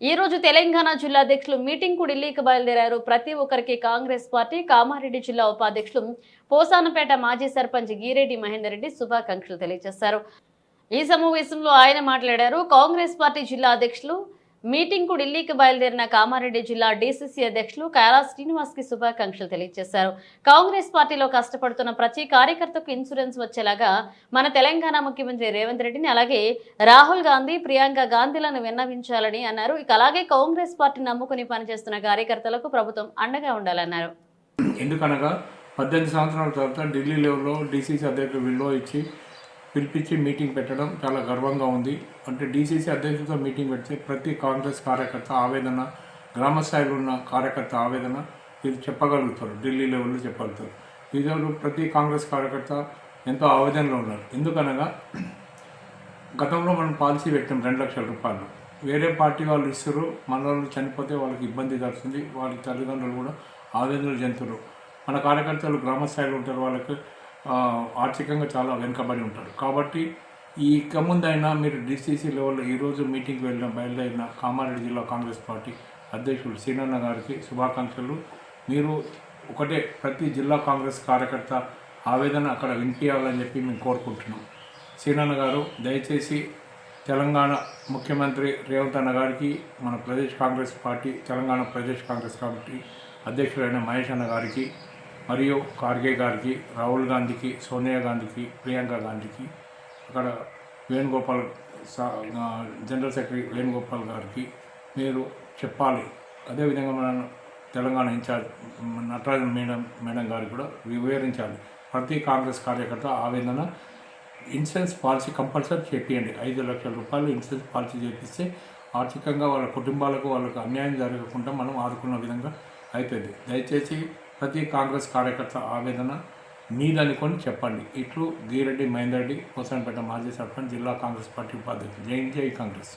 ఈ రోజు తెలంగాణ జిల్లా అధ్యక్షులు మీటింగ్కు ఢిల్లీకి బయలుదేరారు. ప్రతి ఒక్కరికి కాంగ్రెస్ పార్టీ కామారెడ్డి జిల్లా ఉపాధ్యక్షులు పోసానపేట మాజీ సర్పంచ్ గీరెడ్డి మహేందర్ రెడ్డి శుభాకాంక్షలు తెలియజేశారు ఈ సమావేశంలో ఆయన మాట్లాడారు. కాంగ్రెస్ పార్టీ జిల్లా అధ్యక్షులు మీటింగ్కు ఢిల్లీకి బయలుదేరిన కామారెడ్డి జిల్లా డీసీసీ అధ్యక్షులు కైలా శ్రీనివాస్కి శుభాకాంక్షలు తెలియజేశారు. కాంగ్రెస్ పార్టీలో కష్టపడుతున్న ప్రతి కార్యకర్తకు ఇన్సూరెన్స్ వచ్చేలాగా మన తెలంగాణ ముఖ్యమంత్రి రేవంత్ రెడ్డిని అలాగే రాహుల్ గాంధీ ప్రియాంక గాంధీలను విన్నవించాలని అన్నారు. ఇక అలాగే కాంగ్రెస్ పార్టీ నమ్ముకుని పనిచేస్తున్న కార్యకర్తలకు ప్రభుత్వం అండగా ఉండాలన్నారు. ఎందుకనగా పద్దెనిమిది సంవత్సరాల తర్వాత ఢిల్లీ లెవెల్లో డీసీసీ అధ్యక్షులు విలువ ఇచ్చి పిలిపించి మీటింగ్ పెట్టడం చాలా గర్వంగా ఉంది. అంటే డీసీసీ అధ్యక్షుడితో మీటింగ్ పెడితే ప్రతి కాంగ్రెస్ కార్యకర్త ఆవేదన గ్రామ స్థాయిలో ఉన్న కార్యకర్త ఆవేదన ఇది చెప్పగలుగుతారు. ఢిల్లీ లెవెల్లో చెప్పగలుగుతారు. ఈరోజు ప్రతి కాంగ్రెస్ కార్యకర్త ఎంతో ఆవేదనలో ఉన్నారు. ఎందుకనగా గతంలో మనం పాలసీ పెట్టాం రెండు లక్షల రూపాయలు. వేరే పార్టీ వాళ్ళు ఇస్తారు మన వాళ్ళు చనిపోతే వాళ్ళకి ఇబ్బంది కలుగుతుంది వాళ్ళ తల్లిదండ్రులు కూడా ఆవేదనలు చెందుతారు. మన కార్యకర్తలు గ్రామ స్థాయిలో ఉంటారు వాళ్ళకి ఆర్థికంగా చాలా వెనుకబడి ఉంటారు. కాబట్టి ఈ ఇక ముందైనా మీరు డిసిసి లెవెల్లో ఈరోజు మీటింగ్కి వెళ్ళిన బయలుదేరిన కామారెడ్డి జిల్లా కాంగ్రెస్ పార్టీ అధ్యక్షుడు సీనన్న గారికి శుభాకాంక్షలు. మీరు ఒకటే ప్రతి జిల్లా కాంగ్రెస్ కార్యకర్త ఆవేదన అక్కడ వినిపించాలని చెప్పి మేము కోరుకుంటున్నాం. సీనన్న గారు దయచేసి తెలంగాణ ముఖ్యమంత్రి రేవంత్ అన్న గారికి మన Pradesh Congress party Telangana Pradesh Congress committee అధ్యక్షుడైన Mahesh అన్న గారికి మరియు ఖార్గే గారికి రాహుల్ గాంధీకి సోనియా గాంధీకి ప్రియాంక గాంధీకి అక్కడ వేణుగోపాల్ జనరల్ సెక్రటరీ వేణుగోపాల్ గారికి మీరు చెప్పాలి. అదేవిధంగా మన Telangana in charge Natarajan madam madam గారికి కూడా వివరించాలి. ప్రతి కాంగ్రెస్ కార్యకర్త ఆవేదన ఇన్సూరెన్స్ పాలసీ కంపల్సరీ చేపియండి. ఐదు లక్షల రూపాయలు ఇన్సూరెన్స్ పాలసీ చేపిస్తే ఆర్థికంగా వాళ్ళ కుటుంబాలకు వాళ్ళకు అన్యాయం జరగకుండా మనం ఆదుకున్న విధంగా అవుతుంది దయచేసి ప్రతి కాంగ్రెస్ కార్యకర్త ఆవేదన మీదనుకొని చెప్పండి. ఇట్లు గీరెడ్డి మహేందర్ రెడ్డి కోసంపేట మాజీ సర్పంచ్ జిల్లా కాంగ్రెస్ పార్టీ ఉపాధ్యక్షుడు జై జై కాంగ్రెస్.